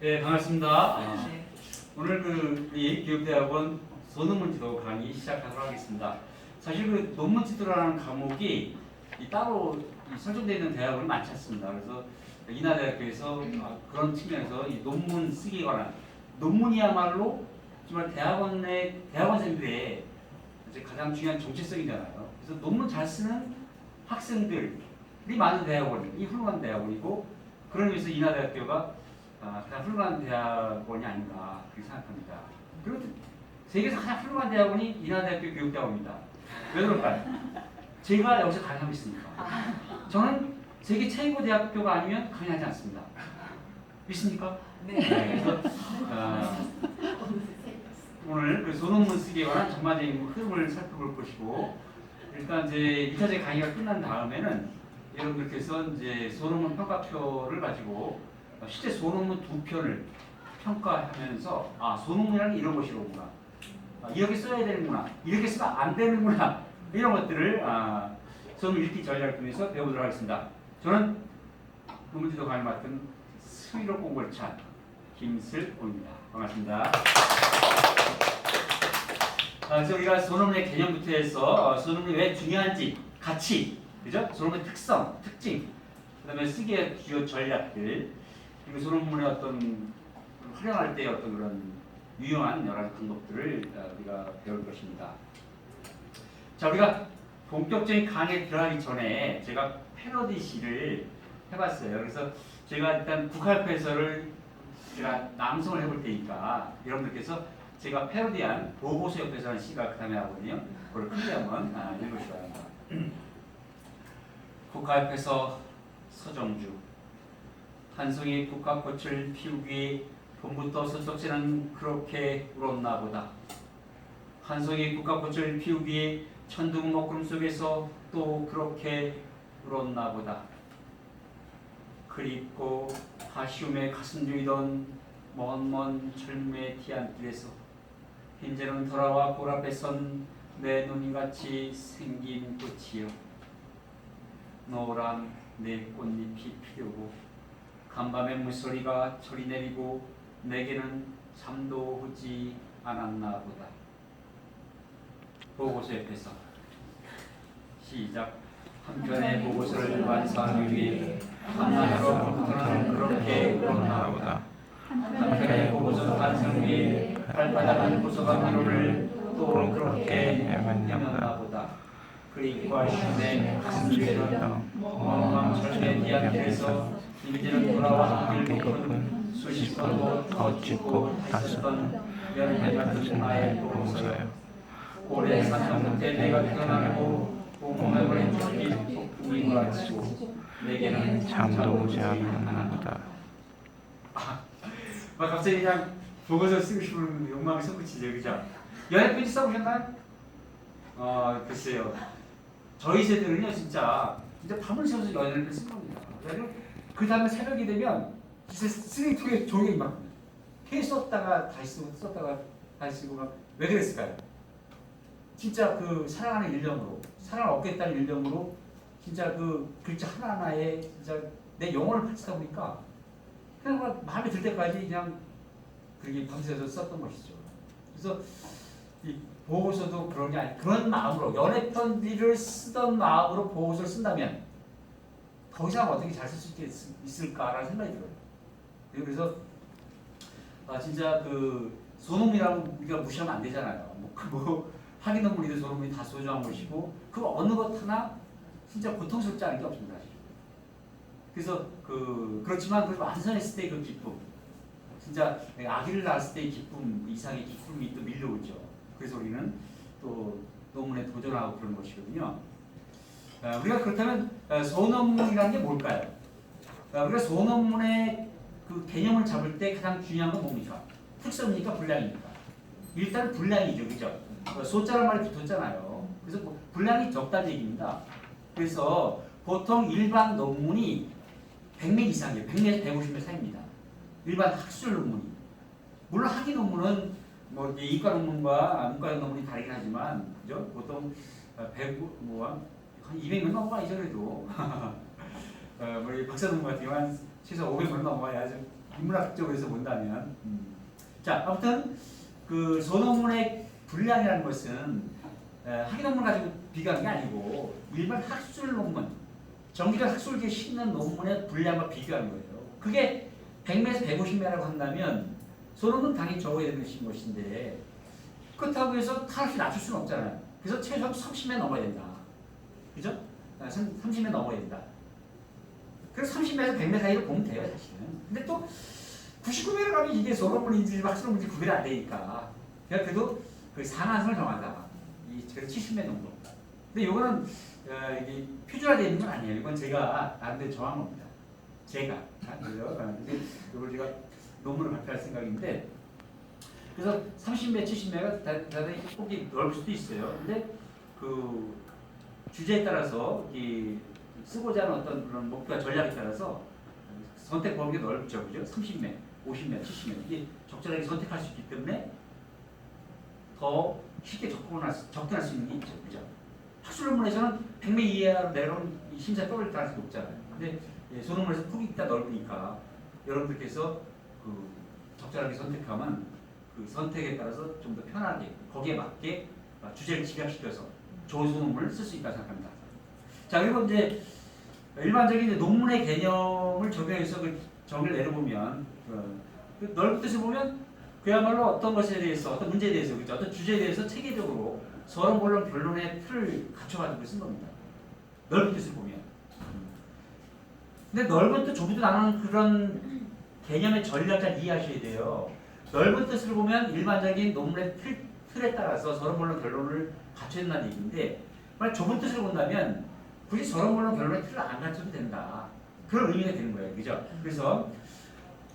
네, 반갑습니다. 아, 네. 오늘 그 우리 교육대학원 소논문 지도 강의 시작하도록 하겠습니다. 사실 그 논문 지도라는 과목이 이 따로 이 설정되어 있는 대학원이 많지 않습니다. 그래서 인하대학교에서 아, 그런 측면에서 이 논문 쓰기에 관한 논문이야말로 정말 대학원의 대학원생들의 이제 가장 중요한 정체성이잖아요. 그래서 논문 잘 쓰는 학생들이 많은 대학원이 훌륭한 대학원이고 그런 의미에서 인하대학교가 아, 가장 훌륭한 대학원이 아닌가 그렇게 생각합니다. 그리고 세계에서 가장 훌륭한 대학원이 인하대학교 교육대학원입니다. 왜 그럴까요? 제가 여기서 강의하고 있습니까? 저는 세계 최고 대학교가 아니면 강의하지 않습니다. 믿습니까? 네. 그래서 아, 오늘 그 소논문 쓰기에 관한 전반적인 흐름을 살펴볼 것이고 일단 이제 2차제 강의가 끝난 다음에는 여러분들께서 이제 소논문 평가표를 가지고 실제 소논문 두 편을 평가하면서 아 소논문이라는 게 이런 것이로구나 아, 이렇게 써야 되는구나 이렇게 쓰면 안 되는구나 이런 것들을 아, 소논문 읽기 전략을 통해서 배우도록 하겠습니다. 저는 논문지도 강의 맡은 수의로 공골찬 김슬호입니다. 반갑습니다. 아, 그래서 우리가 소논문의 개념부터 해서 어, 소논문이 왜 중요한지 가치, 그죠? 소논문의 특성, 특징, 그다음에 쓰기의 주요 전략들, 소논문의 어떤 활용할 때의 어떤 그런 유용한 여러 가지 방법들을 어, 우리가 배울 것입니다. 자, 우리가 본격적인 강의에 들어가기 전에 제가 패러디 시를 해봤어요. 그래서 제가 일단 국학해설을 제가 낭송을 해볼 테니까 여러분들께서 제가 패러디한 보고서 옆에서 하는 시가 그 다음에 하거든요. 그걸 크게 한번 아, 읽으시기 바랍니다. 국가협회서 서정주 한 송이 국화꽃을 피우기 봄부터 서쪽새는 그렇게 울었나 보다. 한 송이 국화꽃을 피우기 천둥 먹구름 속에서 또 그렇게 울었나 보다. 그립고 아쉬움에 가슴 조이던 먼먼 젊음의 티안길에서 이제는 돌아와 볼 앞에 선내 눈이같이 생긴 꽃이여 노란 내 꽃잎이 피려고 간밤의 물소리가 저리 내리고 내게는 잠도 오지 않았나 보다. 보고서 옆에서 시작. 한편의 보고서를 완성하기 위해 한나라로부터는 그렇게 울었나 보다. 한편의 보고서 완성 위에 발바닥한 보소가 미로를 또 그렇게 헤맸나 보다. 그리고 아쉬움에 가슴에는 멍멍 절대 뒤앞에서 이제는 돌아와 길고픈 수십 번도 더 찍고 다섯 번 열매 같은 나의 보고서요 올해 산성 끝에 내가 태어나고 몸에 버린 쪽이 폭풍이 몰아치고 내게는 잠도 오지 보다. 막 갑자기 그냥 보고서 쓰고 싶은 욕망이 솟구치죠, 그죠? 연애 편지 써보셨나요? 어, 글쎄요. 저희 세대는요, 진짜 진짜 밤을 새워서 연애를 쓴 겁니다. 그 다음에 새벽이 되면 진짜 쓰레기통에 종이 막해 썼다가 다시 쓰고 썼다가 다시 쓰고 막 왜 그랬을까요? 진짜 그 사랑하는 일념으로 사랑을 얻겠다는 일념으로 진짜 그 글자 하나하나에 진짜 내 영혼을 바치다 보니까 그냥 막 마음에 들 때까지 그냥 그렇게 밤새서 썼던 것이죠. 그래서 이 보고서도 그런 게 아니 그런 마음으로 연애 편지를 쓰던 마음으로 보고서를 쓴다면 더 이상 어떻게 잘 쓸 수 있을까라는 생각이 들어요. 그래서 아 진짜 그 소논문이라고 우리가 무시하면 안 되잖아요. 뭐, 그뭐 논문이든 소논문이 다 소중한 것이고 그 어느 것 하나 진짜 고통스럽지 않은 게 없습니다. 사실. 그래서 그 그렇지만 그 완성했을 때 그 기쁨, 진짜 아기를 낳았을 때의 기쁨 이상의 기쁨이 또 밀려오죠. 그래서 우리는 또 논문에 도전하고 그런 것이거든요. 아, 우리가 그렇다면 아, 소논문이라는 게 뭘까요? 아, 우리가 소논문의 그 개념을 잡을 때 가장 중요한 건 뭡니까? 특성입니까? 분량입니까? 일단 분량이죠, 그죠? 어, 소자란 말이 붙었잖아요. 그래서 뭐 분량이 적다는 얘기입니다. 그래서 보통 일반 논문이 100매 이상이에요. 100매에서 150매 사이입니다. 일반 학술 논문이. 물론 학위 논문은 뭐 이과 논문과 문과 논문이 다르긴 하지만 그죠? 보통 100, 뭐 한 200명 넘어가야죠 그래도. 어, 우리 박사 논문 같은 경우는 최소 500명 넘어가야 좀 인문학적으로 본다면 음. 자 아무튼 그 소논문의 분량이라는 것은 에, 학위 논문 가지고 비교하는 게 아니고 일반 학술 논문 정기적 학술지에 실는 논문의 분량과 비교하는 거예요. 그게 100매에서 150매라고 한다면 소논문 당연히 적어야 되는 것인데 그렇다고 해서 하나씩 낮출 수는 없잖아요. 그래서 최소 30매 넘어야 된다. 그죠? 30매 넘어야 된다. 그래서 30매에서 100매 사이로 보면 돼요, 사실은. 근데 또 99매를 가면 이게 소논문인지 학술논문인지 구별이 안 되니까. 그냥 그래도 그 상한선을 정하자. 이 그래서 70매 정도. 근데 이거는 어, 이게 표준화되어 있는 건 아니에요. 이건 제가 나름대로 정한 겁니다. 제가. 아, 그죠? 어, 근데 이걸 제가 논문을 발표할 생각인데 그래서 30매, 70매가 대단히 폭이 넓을 수도 있어요. 근데 그 주제에 따라서 이 쓰고자 하는 어떤 그런 목표와 전략에 따라서 선택 범위가 넓죠, 그죠? 30매, 50매, 70매 이게 적절하게 선택할 수 있기 때문에 더 쉽게 접근할 수, 접근할 수 있는 게 있죠, 그죠? 학술 논문에서는 100매 이하로 이 심사 떠올 가능성이 높잖아요. 근데 예, 소논문에서 폭이 있다 넓으니까 여러분들께서 그 적절하게 선택하면 그 선택에 따라서 좀 더 편하게 거기에 맞게 주제를 집약시켜서 소논문을 쓸 수 있다고 생각합니다. 자 그리고 이제 일반적인 논문의 개념을 적용해서 그 정의를 내려보면 그, 그 넓은 뜻을 보면 그야말로 어떤 것에 대해서 어떤 문제에 대해서 그죠 어떤 주제에 대해서 체계적으로 서론 본론 변론의 틀을 갖춰가지고 쓴 겁니다. 넓은 뜻을 보면. 근데 넓은 뜻 좁은 뜻 나누는 그런 개념의 전략을 잘 이해하셔야 돼요. 넓은 뜻을 보면 일반적인 논문의 틀, 틀에 따라서 서론 본론 결론을 갖춰야 된다는 얘기인데 만약 좁은 뜻을 본다면 굳이 서론 본론 결론의 틀을 안 갖춰도 된다. 그런 의미가 되는 거예요. 그죠? 그래서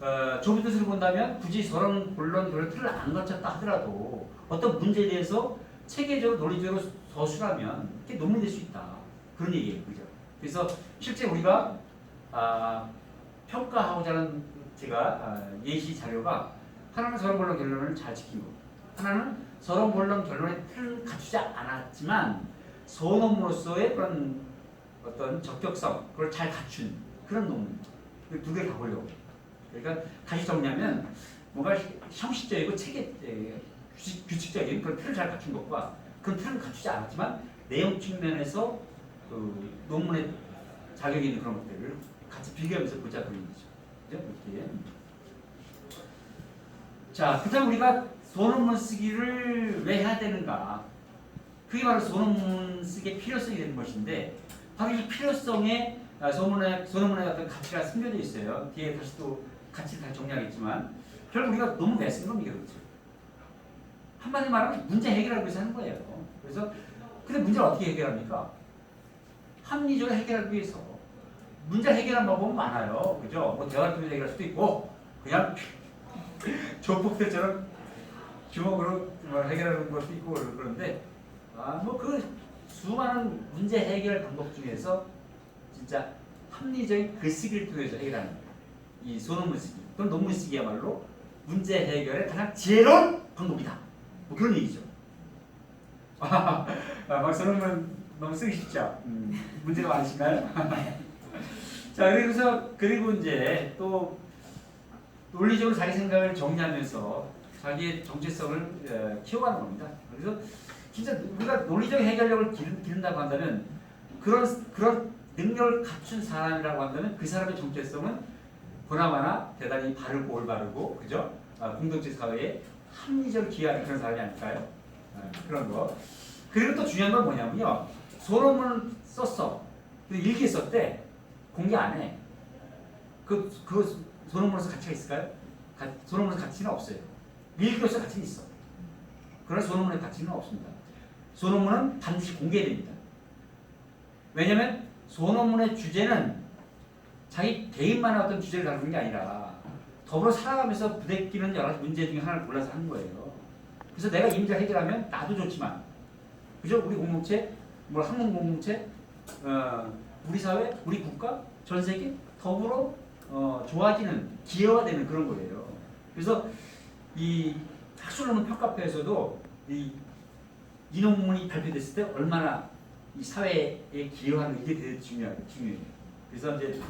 어, 좁은 뜻을 본다면 굳이 서론 본론 결론 틀을 안 갖췄다 하더라도 어떤 문제에 대해서 체계적으로 논리적으로 서술하면 그게 논문이 될 수 있다. 그런 얘기예요. 그죠? 그래서 실제 우리가 아, 평가하고자 하는 제가 아, 예시 자료가 하나는 서론 본론 결론을 잘 거, 하나는 서론 본론 결론의 틀을 갖추지 않았지만 소논문으로서의 그런 어떤 적격성 그걸 잘 갖춘 그런 논문 두 개를 다 보려고. 그러니까 다시 정리하면 뭔가 형식적이고 체계 에, 규칙, 규칙적인 그런 틀을 잘 갖춘 것과 그런 틀을 갖추지 않았지만 내용 측면에서 그 논문에 자격이 있는 그런 것들을 같이 비교하면서 보자 그런 얘기죠. 그죠? 이렇게. 자, 그렇다면 우리가 소논문 쓰기를 왜 해야 되는가? 그게 바로 소논문 쓰기의 필요성이 되는 것인데 바로 이 필요성에 아, 소문에 소논문에 어떤 가치가 숨겨져 있어요. 뒤에 다시 또 가치를 다시 정리하겠지만 결국 우리가 왜 쓰는 겁니까, 그렇죠? 한마디 말하면 문제 해결하기 위해서 하는 거예요. 그래서 근데 문제를 어떻게 해결합니까? 합리적으로 해결하기 위해서 문제 해결하는 방법은 많아요. 그죠? 뭐 대화를 통해서 해결할 수도 있고 그냥 조폭들처럼 주먹으로 뭐 해결하는 것도 있고 그런데 아 뭐 그 수많은 문제 해결 방법 중에서 진짜 합리적인 글쓰기를 통해서 해결하는 거예요. 이 소논문 쓰기 또는 논문 쓰기야말로 문제 해결의 가장 지혜로운 방법이다. 뭐 그런 얘기죠. 아, 막 소논문 너무 쓰기 쉽죠. 음, 문제가 많으신가요? 자 그래서 그리고 이제 또 논리적으로 자기 생각을 정리하면서 자기의 정체성을 에, 키워가는 겁니다. 그래서 진짜 우리가 논리적 해결력을 기른, 기른다고 한다면 그런 그런 능력을 갖춘 사람이라고 한다면 그 사람의 정체성은 보나마나 대단히 바르고 올바르고 그죠? 아, 공동체 사회에 합리적으로 기여하는 그런 사람이 아닐까요? 아, 그런 거. 그리고 또 중요한 건 뭐냐면요. 소론문을 썼어. 일기 썼대. 공개 안 해. 그, 그 소논문으로서 가치가 있을까요? 가, 소논문의 가치는 없어요. 일기로서 가치는 있어. 그러나 소논문의 가치는 없습니다. 소논문은 반드시 공개됩니다. 왜냐하면 소논문의 주제는 자기 개인만의 어떤 주제를 다루는 게 아니라 더불어 살아가면서 부대끼는 여러 가지 문제 중에 하나를 골라서 하는 거예요. 그래서 내가 이 문제 해결하면 나도 좋지만, 그죠? 우리 공동체, 뭐 학문 공동체, 어, 우리 사회, 우리 국가, 전 세계 더불어 어, 좋아지는 기여가 되는 그런 거예요. 그래서 이 학술논문 평가표에서도 이, 이 논문이 발표됐을 때 얼마나 이 사회에 기여하는 이게 되게 중요해요. 그래서 이제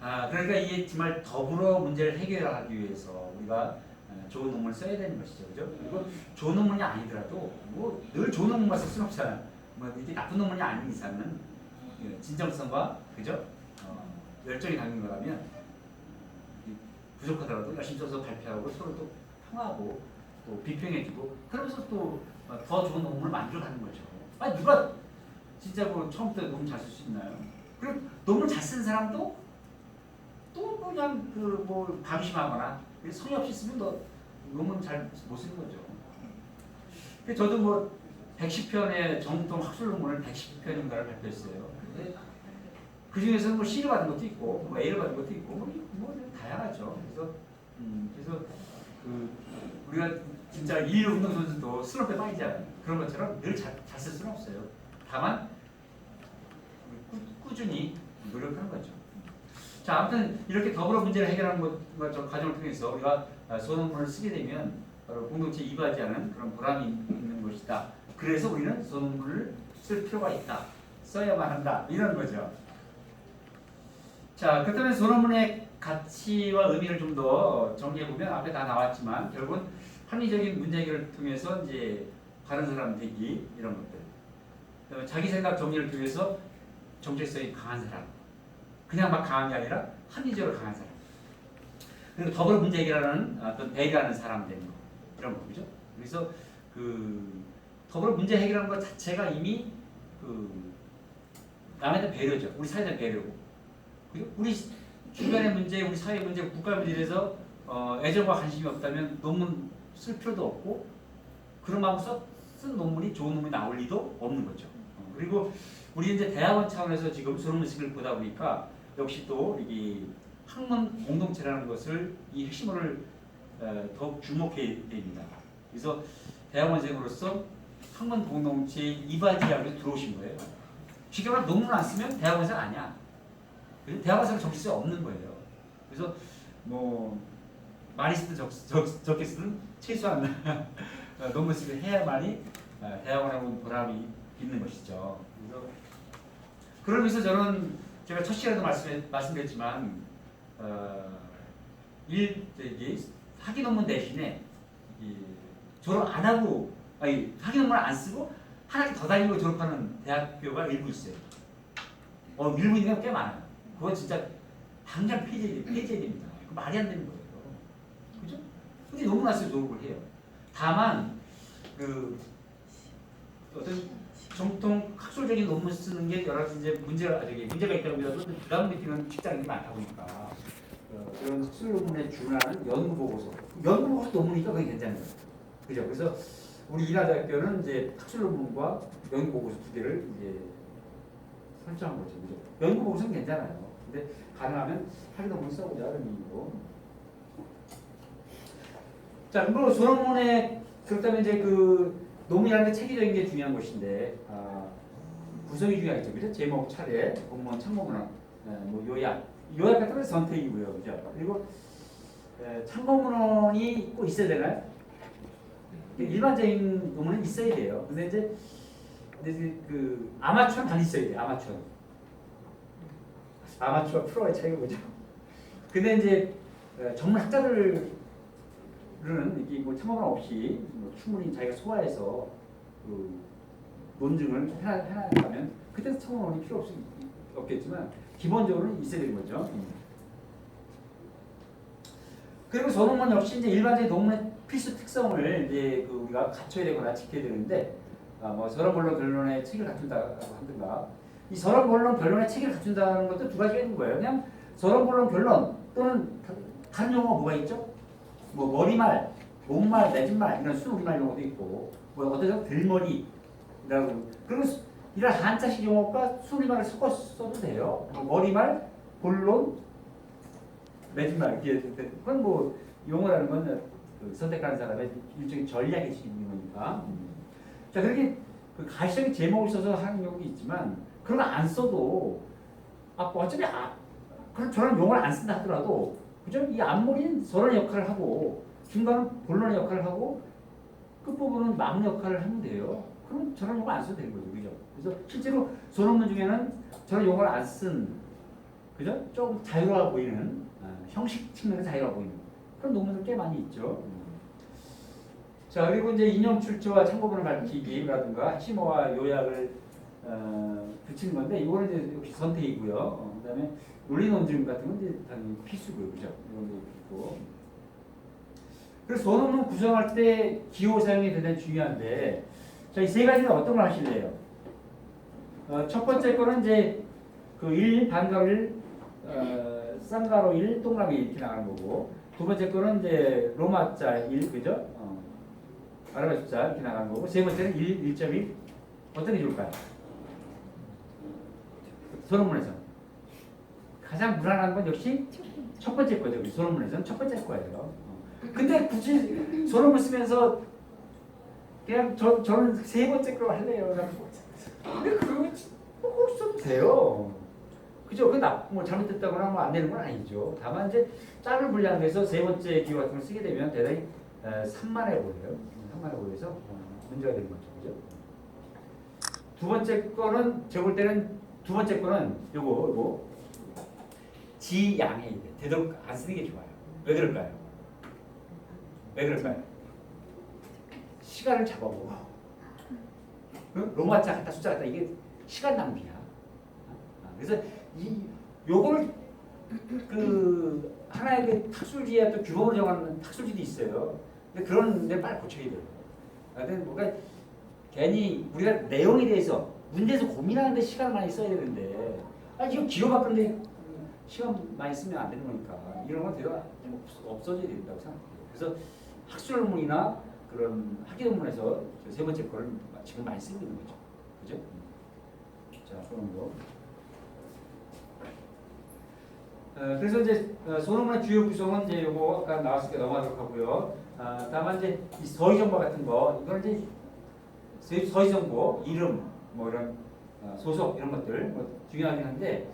아, 그러니까 이게 정말 더불어 문제를 해결하기 위해서 우리가 어, 좋은 논문을 써야 되는 것이죠. 그죠? 그리고 좋은 논문이 아니더라도 뭐 늘 좋은 논문만 쓸 수는 없잖아요. 뭐 이게 나쁜 논문이 아닌 이상은 그 진정성과 그죠? 어, 열정이 담긴 거라면 이 부족하더라도 열심히 써서 발표하고 서로 또 평하고 또 비평해주고 그러면서 또 더 좋은 논문을 만들어가는 거죠. 아니 누가 진짜 뭐 처음부터 논문 잘 쓸 수 있나요? 그리고 논문 잘 쓰는 사람도 또 그냥 그 뭐 방심하거나 성의 없이 쓰면 너 논문 잘 못 쓰는 거죠. 근데 저도 뭐 110편의 정통 학술 논문을 110편인가를 발표했어요. 그 중에서 뭐 C를 받은 것도 있고, 뭐 A를 받은 것도 있고, 뭐, 뭐 다양하죠. 그래서 음, 그래서 그 우리가 진짜 이 운동 선수도 슬럼프에 빠지잖아요. 그런 것처럼 늘 잘 쓸 수는 없어요. 다만 꾸, 꾸준히 노력하는 거죠. 자, 아무튼 이렇게 더불어 문제를 해결하는 것, 것, 저 과정을 통해서 우리가 아, 소논문을 쓰게 되면 바로 공동체 이바지 하는 그런 보람이 있는 것이다. 그래서 우리는 소논문을 쓸 필요가 있다. 써야만 한다. 이런 거죠. 자, 그렇다면 소논문의 가치와 의미를 좀 더 정리해 보면 앞에 다 나왔지만 결국은 합리적인 문제 해결을 통해서 이제 바른 사람 되기 이런 것들. 자기 생각 정리를 통해서 정체성이 강한 사람. 그냥 막 강한 게 아니라 합리적으로 강한 사람. 그리고 더불어 문제 해결하는 어떤 배려하는 사람 되는 거 이런 거죠. 그래서 그 더불어 문제 해결하는 것 자체가 이미 그 남에 대한 배려죠. 우리 사회에 대한 배려고. 그리고 우리 주변의 문제, 우리 사회 문제, 국가 문제에 대해서 어, 애정과 관심이 없다면 논문 쓸 필요도 없고 그런 마음 쓴 논문이 좋은 논문이 나올 리도 없는 거죠. 어, 그리고 우리 이제 대학원 차원에서 지금 수능식을 보다 보니까 역시 또 이 학문 공동체라는 것을 이 핵심을 어, 더욱 주목해야 됩니다. 그래서 대학원생으로서 학문 공동체 이바지하고 들어오신 거예요. 쉽게 말하면 논문 안 쓰면 대학원생 아니야. 대학원생 정치세 없는 거예요. 그래서 뭐 많이 쓰든 적, 적, 적게 쓰든 최소한 어, 논문 쓰기 해야만이 어, 대학원에 온 보람이 있는 것이죠. 그래서 그러면서 저는 제가 첫 시간에도 말씀, 말씀드렸지만 어, 일 이게 학위 논문 대신에 이 졸업 안 하고 아니 학위 논문을 안 쓰고 한 학기 더 다니고 졸업하는 대학교가 일부 있어요. 어 밀고 있는 게 꽤 많아요. 그건 진짜 당장 폐지 폐지해야 됩니다. 그 말이 안 되는 거예요. 그죠? 근데 나서 졸업을 해요. 다만 그 어떤 정통 학술적인 논문 쓰는 게 여러 가지 이제 문제가 저기 문제가 있다고 해도 부담 느끼는 직장인이 많다 보니까 어, 그런 학술 논문에 준하는 연구 보고서 연구 보고서 논문이니까 그게 괜찮은 거예요. 그죠? 그래서 우리 인하대학교는 이제 학술 논문과 연구 보고서 두 개를 이제 설정한 거죠. 그죠? 연구 보고서는 괜찮아요. 근데 가능하면 학위 논문 써보자 이런 의미고. 자, 그리고 소논문에 그렇다면 이제 그 논문이라는 게 체계적인 게 중요한 것인데 아, 구성이 중요하죠, 그죠? 제목, 차례, 공무원, 참고문헌, 에, 뭐 요약, 요약 같은 건 선택이고요, 그죠? 그리고 에, 참고문헌이 꼭 있어야 되나요? 일반적인 논문은 있어야 돼요. 근데 이제, 근데 그 아마추어는 반 있어야 돼요, 아마추어. 아마추어 프로의 차이가 뭐죠? 근데 이제 에, 전문 학자들 는 이게 뭐 참고문 없이 뭐 충분히 자기가 소화해서 그 논증을 해나, 해나가면 그때는 참고문이 필요 없, 없겠지만 기본적으로는 있어야 되는 거죠. 그리고 저논문 역시 이제 일반적인 논문의 필수 특성을 이제 그 우리가 갖춰야 되거나 지켜야 되는데 아, 뭐 서론 본론 결론의 책을 갖춘다고 하든가 이 서론 본론 결론의 책을 갖춘다는 것도 두 가지가 있는 거예요. 그냥 서론 본론 결론 또는 다른 용어가 뭐가 있죠? 뭐 머리말, 목말, 내진말 이런 순우리말 용어도 있고 뭐 어떤 들머리라고 그리고 수- 이런 한자식 용어가 순우리말을 섞어 써도 돼요. 뭐 머리말, 본론, 내진말 이게 그건 뭐 용어라는 건 그 선택하는 사람의 일종의 전략의 있는 거니까. 자 그렇게 그 가시적인 제목을 써서 하는 경우도 있지만 그런 거안 써도 아뭐 어차피 아 그런 저런 용어를 안 쓴다 하더라도 그죠? 이 앞머리는 서론의 역할을 하고 중간은 본론의 역할을 하고 끝부분은 막내 역할을 하면 돼요. 그럼 저런 용어 안 써도 되는 거죠. 그죠? 그래서 실제로 소논문 중에는 저런 용어를 안 쓴 그죠? 좀 자유로워 보이는 어, 형식 측면에서 자유로워 보이는 그런 논문들 꽤 많이 있죠. 자 그리고 이제 인용 출처와 참고문을 밝히기라든가 심어와 요약을 어, 붙이는 건데 이거는 이제 역시 선택이고요. 어, 그다음에 논리 논증 같은 건 이제 당연히 필수고요, 그죠? 이런 거 있고. 그래서 소논문 구성할 때 기호 사용이 대단히 중요한데 자이 세 가지는 어떤 걸 하실래요? 어, 첫 번째 거는 이제 그1 반가로 1 어, 쌍가로 1 동그라미 이렇게 나가는 거고 두 번째 거는 이제 로마자 1 그죠? 어, 아랍 숫자 이렇게 나가는 거고 세 번째는 1, 1.1 어떤 게 좋을까요? 소논문에서 가장 무난한 건 역시 첫 번째 거죠. 우리 소논문에서는 첫 번째 거예요. 어. 근데 굳이 소논문 쓰면서 그냥 저, 저는 세 번째 거 할래요. 근데 그거 꼭 써도 돼요. 그죠? 그 나, 뭐 잘못됐다거나 뭐안 되는 건 아니죠. 다만 이제 짧은 분량 내서 세 번째 기호 같은 걸 쓰게 되면 대단히 에, 산만해 보여요. 산만해 보여서 어, 문제가 되는 거죠. 그죠? 두 번째 거는 제가 볼 때는 두 번째 거는 요거 요거 지양해 되도록 안 쓰는 게 좋아요. 왜 그럴까요? 왜 그럴까요? 시간을 잡아보고 응? 로마자 갖다 숫자 갖다 이게 시간 낭비야. 아, 그래서 이 요걸 그 하나의 그 탁술지의 또 규범을 정하는 탁술지도 있어요. 근데 그런 데 빨리 고쳐야 돼요. 아, 근데 뭔가 괜히 우리가 내용에 대해서 문제에서 고민하는데 시간을 많이 써야 되는데 아 이거 기호 바꾸는데 시간 많이 쓰면 안 되는 거니까 이런 건 대화 없어져야 된다고 생각해요. 그래서 학술론문이나 그런 학예론문에서 저세 번째 거를 지금 많이 쓰고 있는 거죠. 그죠? 자, 거. 어, 그래서 이제 어, 소논문의 주요 구성은 이제 요거 아까 나왔으니까 넘어가도록 하고요. 아, 다만 이제 이 서의 정보 같은 거 이건 이제 서- 서의 정보, 이름, 뭐 이런 어, 소속 이런 것들 뭐 중요하긴 한데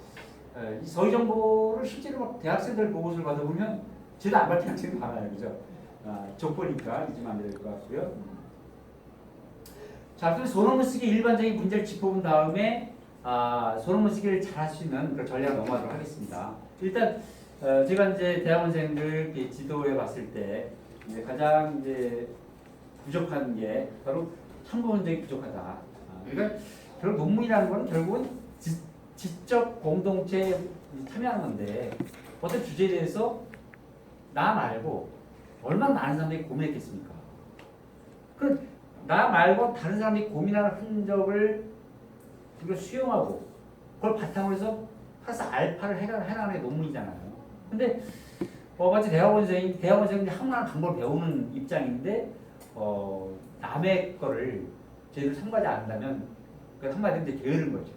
어, 이 서의 정보를 실제로 막 대학생들 보고서를 받아보면 제도 안 밝힌 학생이 많아요, 그죠? 아, 족보니까 잊으면 안 될 것 같고요. 음. 자, 그럼 소논문 쓰기 일반적인 문제를 짚어본 다음에 아, 소논문 쓰기를 잘 할 수 있는 그 전략 넘어가도록 하겠습니다. 일단 어, 제가 이제 대학원생들 지도해 봤을 때 이제 가장 이제 부족한 게 바로 참고 문제가 부족하다. 아, 그러니까 결국 논문이라는 건 결국은 지, 지적 공동체에 참여하는 건데 어떤 주제에 대해서 나 말고 얼마나 많은 사람들이 고민했겠습니까? 그나 말고 다른 사람들이 고민하는 흔적을 우리가 수용하고 그걸 바탕으로 해서 플러스 알파를 해나가는 게 논문이잖아요. 근데 어, 마치 대학원생이 대학원생이 한문하는 방법을 배우는 입장인데 어, 남의 거를 제대로 참고하지 않는다면 그 한마디로 이제 게으른 거죠.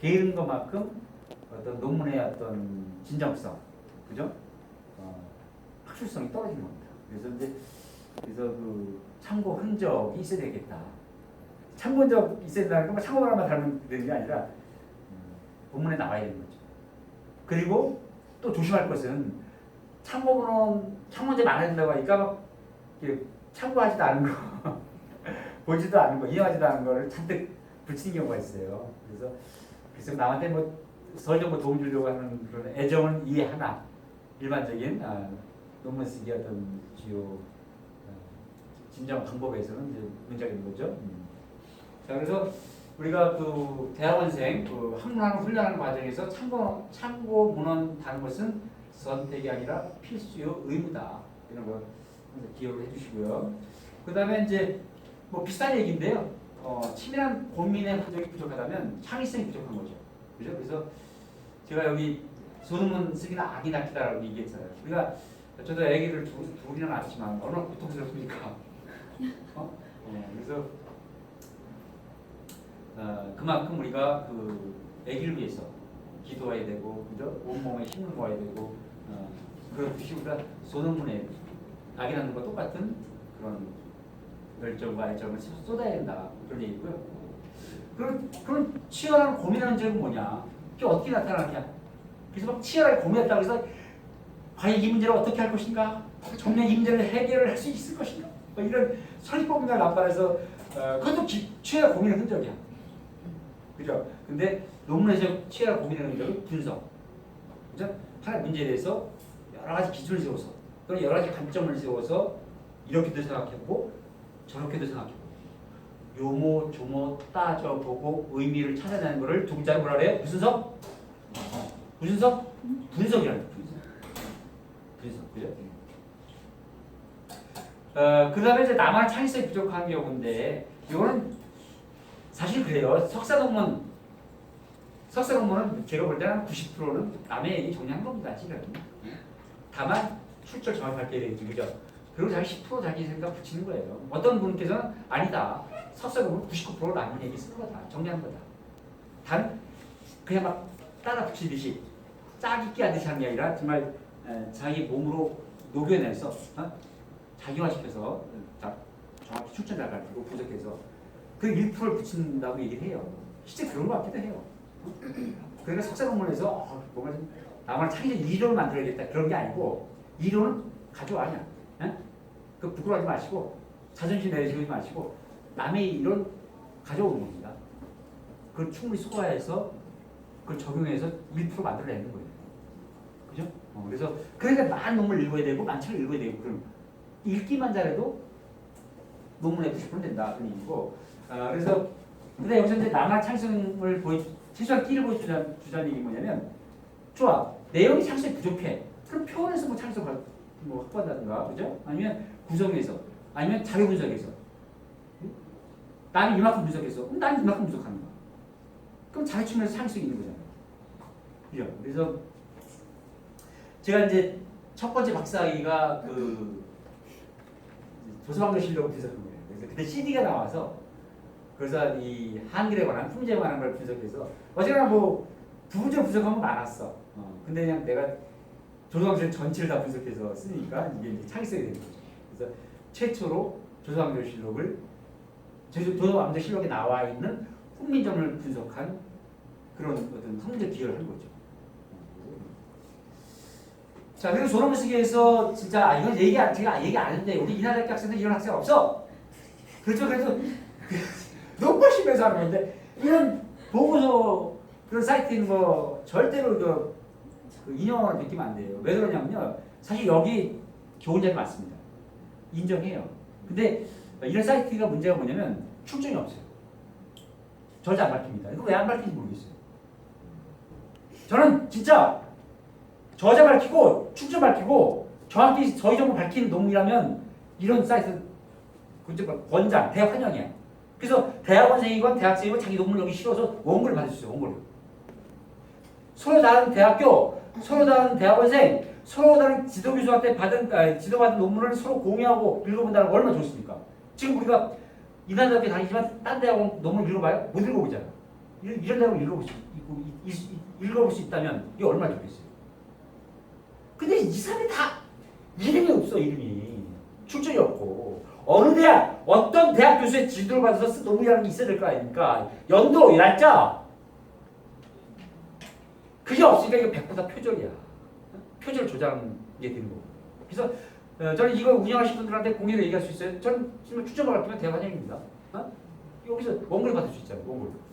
게으른 것만큼 어떤 논문의 어떤 진정성, 그죠? 어, 학술성이 떨어지는 겁니다. 그래서 이제 그래서 그 참고 흔적이 있어야 되겠다. 참고 흔적 있어야 된다는 건뭐 참고만 다루면 되는 게 아니라 음, 본문에 나와야 되는 거죠. 그리고 또 조심할 것은 참고문은 참고문제 많아야 된다고 하니까 참고하지도 않은 거, 보지도 않은 거, 이해하지도 않은 거를 잔뜩 붙이는 경우가 있어요. 그래서 그래서 남한테 뭐 서정보 도움 주려고 하는 그런 애정은 이해하나 일반적인 아, 논문 쓰기 어떤 주요 어, 진정 방법에서는 이제 있는 거죠. 음. 자 그래서 우리가 그 대학원생 그 학문하는 훈련하는 과정에서 참고 참고 문헌 다는 것은 선택이 아니라 필수요 의무다 이런 거 기억을 해주시고요. 그 다음에 이제 뭐 비슷한 얘기인데요. 어, 치밀한 고민의 흔적이 부족하다면 창의성이 부족한 거죠. 그죠? 그래서 제가 여기 소논문 쓰기는 악이 낚이다라고 얘기했잖아요. 우리가 저도 아기를 두, 둘이나 낳았지만 얼마나 고통스럽습니까? 어? 어, 그래서 어, 그만큼 우리가 그 아기를 위해서 기도해야 되고 그죠? 온몸에 힘을 모아야 되고 어, 그렇듯이 우리가 소논문에 악이 낳는 것과 똑같은 그런 열정과 애정을 쏟아야 된다 그런 얘기고요. 그런 그런 치열한 고민하는 점은 뭐냐? 그게 어떻게 나타나냐? 그래서 막 치열하게 고민했다고 해서 과연 이 문제를 어떻게 할 것인가? 정말 이 문제를 해결을 할 수 있을 것인가? 뭐 이런 설법이나 남발해서 어, 그것도 기, 치열한 고민의 흔적이야. 그죠? 근데 논문에서 치열한 고민의 흔적은 분석. 그죠? 하나의 문제에 대해서 여러 가지 기준을 세워서 또는 여러 가지 관점을 세워서 이렇게도 생각해보고 저렇게도 생각해보고 요모 조모 따져보고 의미를 찾아내는 거를 두 글자로 뭐라 그래요? 무슨 석? 무슨 석? 분석이라는. 분석. 분석. 그죠? 어, 그 다음에 이제 나만 창의성이 부족한 경우인데 이거는 사실 그래요. 석사 논문 석사 논문은 제가 볼 때는 90%는 남의 얘기 정리한 겁니다. 지금. 다만 출처 정확히 밝혀야 되겠죠. 그죠? 그리고 자기 10% 자기 생각 붙이는 거예요. 어떤 분께서는 아니다. 석사 논문 99% 남의 얘기 쓰는 거다. 정리한 거다. 단 그냥 막 따라 붙이듯이 짜깁기 하듯이 하는 게 아니라 정말 에, 자기 몸으로 녹여내서 어? 작용화시켜서 자, 정확히 출처를 가지고 분석해서 그 1%를 붙인다고 얘기를 해요. 실제 그런 것 같기도 해요. 그러니까 석사 논문에서 어, 뭔가 좀 나만의 창의적 이론을 만들어야겠다 그런 게 아니고 이론은 가져와 그냥 예? 그 부끄러워하지 마시고 자존심 내리시지 마시고 남의 이론 가져오는 겁니다. 그걸 충분히 소화해서 그걸 적용해서 1% 만들어내는 거예요. 그죠? 어, 그래서 그러니까 많은 논문을 읽어야 되고 많은 읽어야 되고 그럼 읽기만 잘해도 논문에 90% 된다 그런 얘기고 아, 그래서 근데 여기서 이제 남한 창성을 보이 최소한 끼를 보여주자는 주자는 얘기 뭐냐면 좋아 내용이 창성이 부족해 그럼 표현에서 뭐 창성을 뭐 확보한다든가 그죠? 아니면 구성에서 아니면 자료 분석에서 응? 나는 이만큼 분석했어 그럼 나는 이만큼 분석하는 거야 그럼 자기 측면에서 창의성이 있는 거잖아요 그죠? 그래서 제가 이제 첫 번째 박사학위가 그 조선왕조실록을 분석한 거예요. 그래서 그때 CD가 나와서 그래서 이 한글에 관한 품제에 관한 걸 분석해서 어쨌거나 뭐 부분적으로 분석한 건 많았어. 어, 근데 그냥 내가 조선왕조실 전체를 다 분석해서 쓰니까 이게 이제 창의성이 되는 거죠. 그래서 최초로 조선왕조실록을 조선왕조실록에 나와 있는 훈민정을 분석한 그런 어떤 학문적 기여를 한 거죠. 자 그리고 졸업식에서 진짜 아 이건 얘기 안 제가 얘기 안 했는데 우리 이나대학교 학생들 이런 학생 없어. 그렇죠 그래서 농구심에서 하는 건데 이런 보고서 그런 사이트 있는 거 절대로 그, 그 인용하거나 느끼면 안 돼요. 왜 그러냐면요 사실 여기 좋은 자리 맞습니다. 인정해요. 근데 이런 사이트가 문제가 뭐냐면 출전이 없어요. 저자 안 밝힙니다. 이거 왜 안 밝히는지 모르겠어요. 저는 진짜 저자 밝히고 출처 밝히고 정확히 저희 정보 밝힌 논문이라면 이런 사이트 권장 대학 환영이야. 그래서 대학원생이건 대학생이건 자기 논문 여기 실어서 원고를 받을 수 있어요. 원고를. 서로 다른 대학교, 서로 다른 대학원생, 서로 다른 지도교수한테 받은 아, 지도받은 논문을 서로 공유하고 읽어본다는 거 얼마나 좋습니까? 지금 우리가 이난대학교 다니지만 딴 대학원 논문 읽어봐요? 못 읽어보잖아. 이- 이런 대학원 읽어볼 수 읽어볼 수 있다면 이게 얼마나 좋겠어요. 근데 이 사람이 다 이름이 없어 이름이 출처이 없고 어느 대학 어떤 대학 교수의 지도를 받아서 쓴 논문이라는 게 있어야 될 거 아닙니까 연도 날짜 그게 없으니까 이거 100% 표절이야 표절 게 되는 거고 그래서 어, 저는 이거 운영하시는 분들한테 공유를 얘기할 수 있어요 저는 지금 추천을 받으면 대환영입니다 어? 여기서 원고를 받을 수 있잖아요 원고를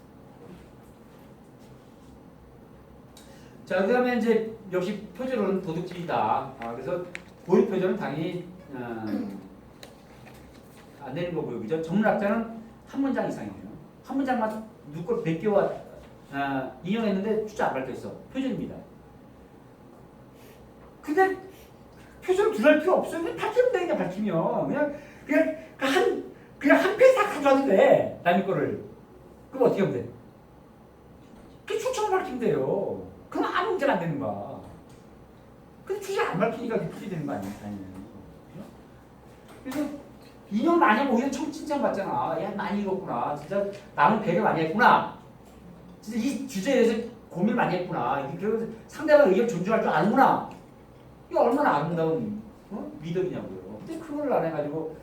자, 그 다음에 이제 역시 표절은 도둑질이다. 아, 그래서 고의 표절은 당연히 어, 안 되는 거고요, 그죠? 전문학자는 한 문장 이상이에요. 한 문장만 누구 몇 개와 어, 인용했는데 출처 안 밝혀 있어. 표절입니다. 근데 표절 둘할 필요 없어요. 그냥 밝히면 되니까 밝히면 그냥 그냥 한 그냥 한 페이지 다 가져와도 돼. 남의 거를. 그럼 어떻게 하면 돼? 그 출처를 밝히면 돼요. 그럼 아무 문제가 안 되는 거야. 근데 주제 안 밝히니까 그게 풀이 되는 거 아니야, 당연히. 그래서 인형 하면 오히려 청 칭찬 받잖아. 야, 많이 읽었구나. 진짜 남은 배려 많이 했구나. 진짜 이 주제에 대해서 고민 많이 했구나. 상대방 의견 존중할 줄 아는구나. 이게 얼마나 아름다운 어? 미덕이냐고요. 근데 그걸 안 해가지고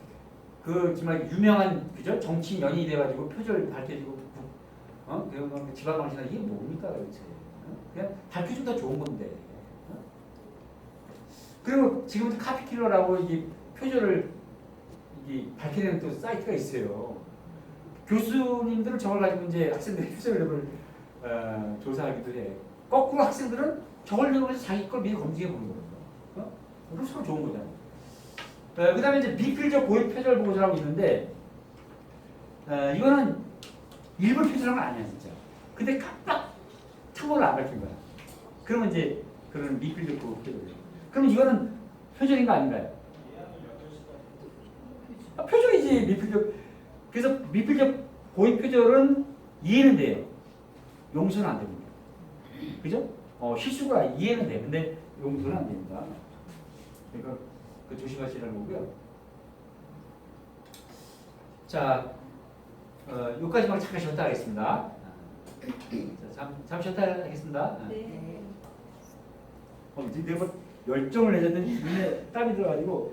그 정말 유명한 그죠 정치인 연인이 돼가지고 표절 밝혀지고 어 그러면 그 지방방신하 이게 뭡니까 도대체? 어? 그냥 밝혀주면 더 좋은 건데. 어? 그리고 지금 카피킬러라고 이게 표절을 이게 밝혀내는 또 사이트가 있어요. 교수님들은 저걸 가지고 이제 학생들의 표절력을 어, 조사하기도 해. 거꾸로 학생들은 저걸 이용해서 자기 걸 미리 검증해 보는 거거든요. 어? 그럼 서로 좋은 거잖아. 어, 그 다음에 이제 미필적 고입 표절 보고서라고 있는데, 어, 이거는 일부 표절한 건 아니야, 진짜. 근데 깜빡 참고를 안 밝힌 거야. 그러면 이제 그런 미필적 고입 표절이죠. 그럼 이거는 표절인 거 아닌가요? 아, 표절이지, 미필적. 그래서 미필적 고입 표절은 이해는 돼요. 용서는 안 됩니다. 그죠? 어, 실수가 이해는 돼. 근데 용서는 안 됩니다. 그러니까 그 조심하시라는 거고요. 자, 어, 여기까지만 잠깐 쉬었다 하겠습니다. 자, 잠, 잠 쉬었다 하겠습니다. 네. 어, 내가 뭐 열정을 내줬더니 눈에 땀이 들어가지고